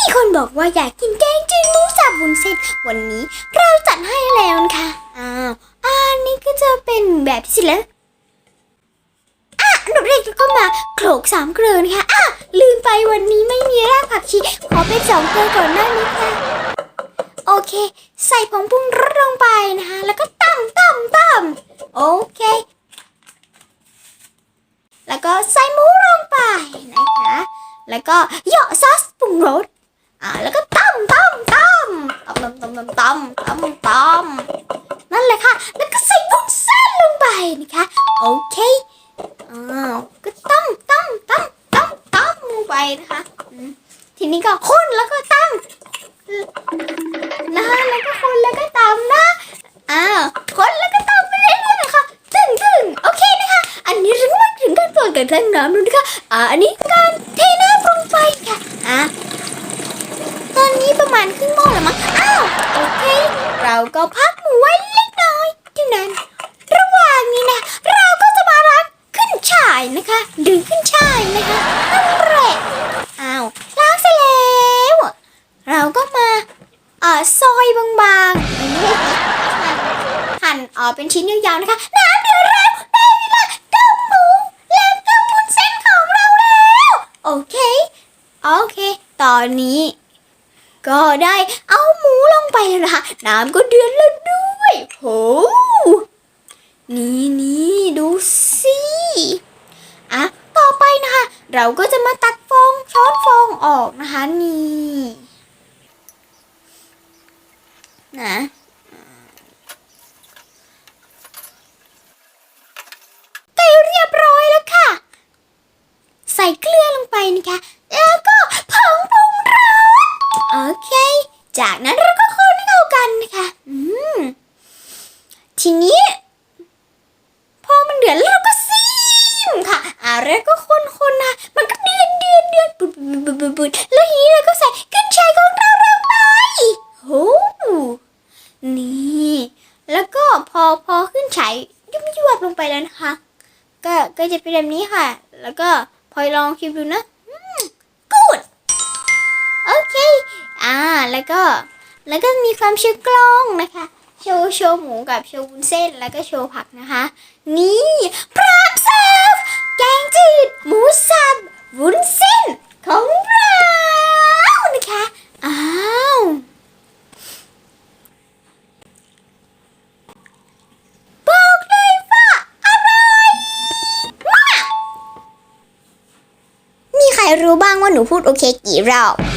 มีคนบอกว่าอยากกินแกงจืดหมูสับวุ้นเส้นวันนี้เราจัดให้แล้วนะคะอ้าวอันนี้ก็จะเป็นแบบที่สุดแล้วอะอันดับแรกก็มาโขลกสามเกลือนะคะอะลืมไปวันนี้ไม่มีรากผักชีขอเป็นสองเกลือก่อนหน้านี้ค่ะโอเค ใส่ผงปรุงรสลงไปนะคะ แล้วก็ตำตำตำโอเค แล้วก็ใส่หมูลงไปนะคะ แล้วก็เหยาะซอสปรุงรส อ่าแล้วก็ตำตำตำตำตำตำตำตำตำตำนั่นแหละค่ะ แล้วก็ใส่วุ้นเส้นลงไปนะคะโอเคอ้าวก็ตำตำตำตำตำลงไปนะคะทีนี้ก็คนแล้วก็ตำนะคะแล้วก็คนแล้วก็ตำนะอ้าวคนแล้วก็ตำไปเรื่อยๆนะคะถึงถึงโอเคนะคะ อันนี้ถึงมาถึงการเปิดกันทั้งน้ำแล้วนะคะอ่าอันนี้การเทน้ำลงไปค่ะอะ ตอนนี้ประมาณครึ่งหม้อแล้วมั้ง อ้าว โอเค เราก็พักหมูไว้เล็กน้อยเท่านั้น ระหว่างนี้นะ เราก็จะมาร้านขึ้นฉ่ายนะคะหรือขึ้นฉ่ายนะคะนั่นแหละอ้าวล้างเสร็จแล้ว เราก็มาเอ่อซอยบางๆหั่นหั่ออเป็นชิ้นยาวๆนะคะ น้ำเดือดแล้วได้เวลาต้มหมูแล้วก็วุ้นเส้นของเราแล้ว โอเค โอเค ตอนนี้ ก็ได้เอาหมูลงไปแล้วนะคะน้ำก็เดือดแล้วด้วยโหนี่นี่ดูสิอะต่อไปนะคะ เราก็จะมาตักฟองช้อนฟองออกนะคะนี่นะใกล้เรียบร้อยแล้วค่ะใส่เกลือลงไปนะคะแล้วก็ จากนั้นเราก็คนให้เข้ากันนะคะอืมทีนี้ พอมันเดือดแล้วเราก็ซีมค่ะอ่าแล้วก็คนคนนะมันก็เดือดเดือดเดือดปุดปุดปุดปุดแล้วทีนี้เราก็ใส่ขึ้นชายของเราลงไปโอ้นี่ แล้วก็พอพอขึ้นฉายยุ่มยวบลงไปแล้วนะคะ ก็ก็จะเป็นแบบนี้ค่ะ แล้วก็พอยลองชิมดูนะ แล้วก็แล้วก็มีความเชื่อกล้องนะคะ โชว์โชว์หมูกับโชว์วุ้นเส้นแล้วก็โชว์ผักนะคะ นี่พร้อมเสิร์ฟแกงจืดหมูสับวุ้นเส้นของเรานะคะอ้าวบอกเลยว่าอร่อยมากมีใครรู้บ้างว่าหนูพูดโอเคกี่รอบ